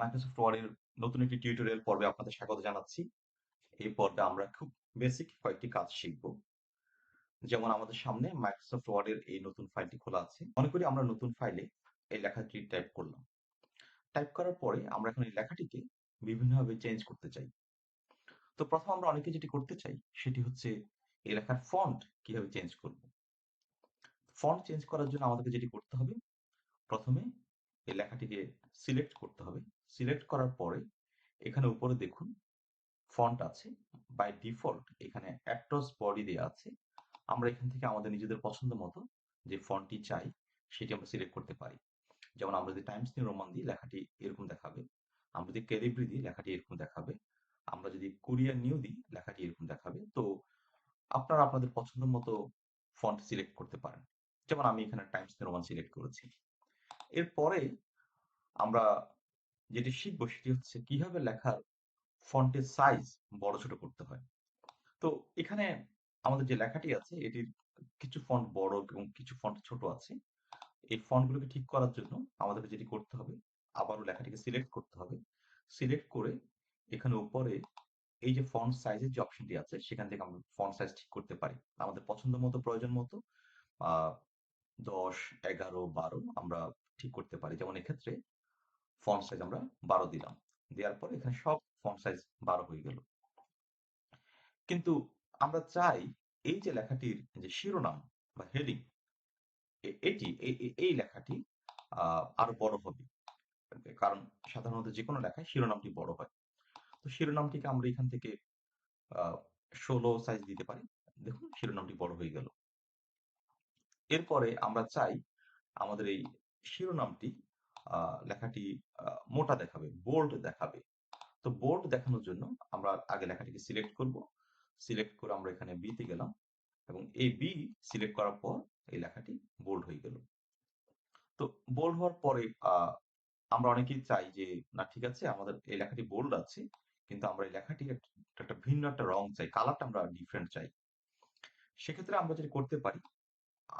Microsoft ওয়ার্ডের নতুন একটি টিউটোরিয়াল পর্বে আপনাদের স্বাগত জানাচ্ছি। এই পর্বে আমরা খুব বেসিক কয়েকটি কাজ শিখব। যেমন আমাদের সামনে মাইক্রোসফট ওয়ার্ডের এই নতুন ফাইলটি খোলা আছে। মনে করি আমরা নতুন ফাইলে এই লেখাটি টাইপ করলাম। টাইপ করার পরে আমরা এখন এই লেখাটিকে বিভিন্নভাবে চেঞ্জ করতে চাই। তো প্রথম আমরা অনেকে যেটি করতে চাই, সেটি হচ্ছে এই লেখার ফন্ট কীভাবে চেঞ্জ করব। ফন্ট চেঞ্জ করার জন্য আমাদেরকে যেটি করতে হবে, প্রথমে এই লেখাটিকে সিলেক্ট করতে হবে। সিলেক্ট করার পরে এখানে উপরে দেখুন ফন্ট আছে। বাই ডিফল্ট এখানে অ্যাক্টস বডি দেওয়া আছে। আমরা এখান থেকে আমাদের নিজেদের পছন্দ মতো যে ফন্টটি চাই, সেটি আমরা সিলেক্ট করতে পারি। যেমন আমরা যদি টাইমস নিউ রোমান দিই, লেখাটি এরকম দেখাবে। আমরা যদি ক্যালিব্রি দিই, লেখাটি এরকম দেখাবে। আমরা যদি কোরিয়ান নিউ দিই, লেখাটি এরকম দেখাবে। তো আপনারা আপনাদের পছন্দ মতো ফন্ট সিলেক্ট করতে পারেন। যেমন আমি এখানে টাইমস নিউ রোমান সিলেক্ট করেছি। এরপরে আমরা যেটি শিখব সেটি হচ্ছে কীভাবে লেখার ফন্টের সাইজ বড় ছোট করতে হয়। তো এখানে আমাদের যে লেখাটি আছে, এটির কিছু ফন্ট বড় এবং কিছু ফন্ট ছোট আছে। এই ফন্টগুলোকে ঠিক করার জন্য আমাদেরকে যেটি করতে হবে, আবারও লেখাটিকে সিলেক্ট করতে হবে। সিলেক্ট করে এখানে উপরে এই যে ফন্ট সাইজের যে অপশনটি আছে, সেখান থেকে আমরা ফন্ট সাইজ ঠিক করতে পারি। আমাদের পছন্দ মতো, প্রয়োজন মতো দশ, এগারো, বারো আমরা ঠিক করতে পারি। যেমন এক্ষেত্রে ফন্ট সাইজ আমরা বারো দিলাম। দেওয়ার পরে এখানে সব ফন্ট সাইজ বারো হয়ে গেল। কিন্তু আমরা চাই এই যে লেখাটির যে শিরোনাম বা হেডিং এটি এই লেখাটি আরও বড় হবে। কারণ সাধারণত যে কোনো লেখায় শিরোনামটি বড় হয়। তো শিরোনামটিকে আমরা এখান থেকে ষোলো সাইজ দিতে পারি। দেখুন শিরোনামটি বড় হয়ে গেল। এরপরে আমরা চাই আমাদের এই শিরোনামটি লেখাটি মোটা দেখাবে বোল্ড দেখাবে। তো বোল্ড দেখানোর জন্য আমরা আগে লেখাটিকে সিলেক্ট করব। সিলেক্ট করে আমরা এখানে বিতে গেলাম এবং এই বি সিলেক্ট করার পর এই লেখাটি বোল্ড হয়ে গেল। তো বোল্ড হওয়ার পরে আমরা অনেকেই চাই যে, না, ঠিক আছে, আমাদের এই লেখাটি বোল্ড আছে, কিন্তু আমরা এই লেখাটির একটা ভিন্ন একটা রং চাই কালারটা আমরা ডিফারেন্ট চাই। সেক্ষেত্রে আমরা যেটা করতে পারি,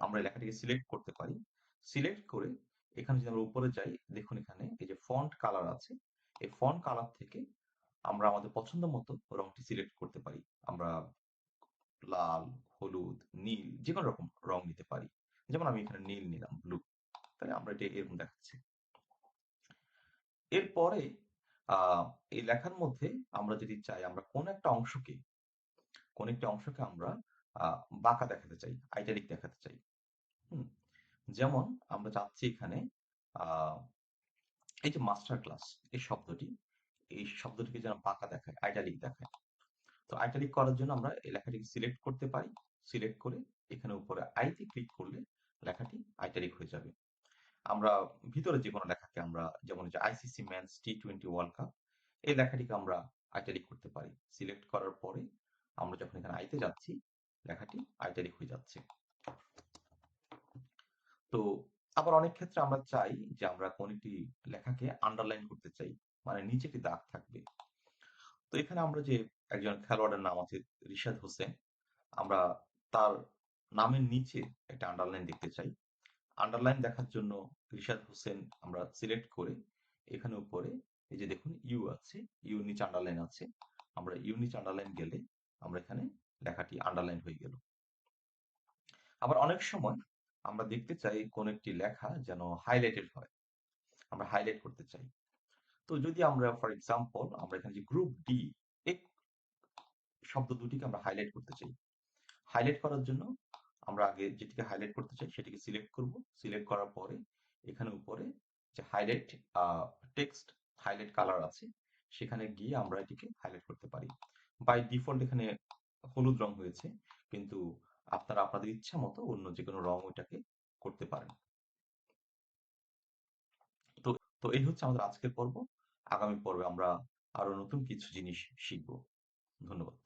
আমরা এই লেখাটিকে সিলেক্ট করতে পারি। সিলেক্ট করে এখানে যদি আমরা উপরে যাই, দেখুন এখানে এই যে ফন্ট কালার আছে, এই ফন্ট কালার থেকে আমরা আমাদের পছন্দ মতো রংটি সিলেক্ট করতে পারি। আমরা লাল, হলুদ, নীল যে কোনো রকম রং নিতে পারি। যেমন আমি এখানে নীল নিলাম ব্লু তাহলে আমরা এটা এরকম দেখাচ্ছি। এরপরে এই লেখার মধ্যে আমরা যদি চাই, আমরা কোন একটা অংশকে, কোন একটা অংশকে আমরা বাঁকা দেখাতে চাই আইটারিক দেখাতে চাই। হুম? যেমন আমরা চাচ্ছি এখানে এই যে মাস্টার ক্লাস এই শব্দটি, এই শব্দটিকে যেন বাঁকা দেখায় আইটালিক দেখায়। তো আইটালিক করার জন্য আমরা এই লেখাটিকে সিলেক্ট করতে পারি। সিলেক্ট করে এখানে উপরে আইতে ক্লিক করলে লেখাটি আইটালিক হয়ে যাবে। আমরা ভিতরে যে কোনো লেখাকে আমরা, যেমন ICC men's T twenty world cup এই লেখাটিকে আমরা আইটালিক করতে পারি। সিলেক্ট করার পরে আমরা যখন এখানে আইতে যাচ্ছি, লেখাটি আইটালিক হয়ে যাচ্ছে। তো আবার অনেক ক্ষেত্রে আমরা চাই যে আমরা কোন একটি লেখাকে আন্ডারলাইন করতে চাই মানে নিচে একটি দাগ থাকবে। তো এখানে আমরা যে একজন খেলোয়াড়ের নাম আছে রিশাদ হোসেন, আমরা তার নামের নিচে একটা আন্ডারলাইন দেখতে চাই। আন্ডারলাইন দেখার জন্য রিশাদ হোসেন আমরা সিলেক্ট করে এখানে উপরে এই যে দেখুন ইউ আছে ইউ নিচে আন্ডারলাইন আছে, আমরা ইউ নিচে আন্ডারলাইন গেলে আমরা এখানে লেখাটি আন্ডারলাইন হয়ে গেল। আবার অনেক সময় আমরা দেখতে চাই কোন একটি লেখা যেন হাইলাইটেড হয়। আমরা হাইলাইট করতে চাই। তো যদি আমরা ফর এক্সাম্পল আমরা এখানে যে গ্রুপ ডি এক শব্দ দুটিকে আমরা হাইলাইট করতে চাই। হাইলাইট করার জন্য আমরা আগে যেটিকে হাইলাইট করতে চাই সেটিকে সিলেক্ট করব। সিলেক্ট করার পরে এখানে উপরে যে হাইলাইট টেক্সট হাইলাইট কালার আছে, সেখানে গিয়ে আমরা এটিকে হাইলাইট করতে পারি। বাই ডিফল্ট এখানে হলুদ রং হয়েছে, কিন্তু আপনারা আপনাদের ইচ্ছা মতো অন্য যে কোনো রং ওইটাকে করতে পারেন। তো তো এই হচ্ছে আমাদের আজকের পর্ব। আগামী পর্বে আমরা আরও নতুন কিছু জিনিস শিখব। ধন্যবাদ।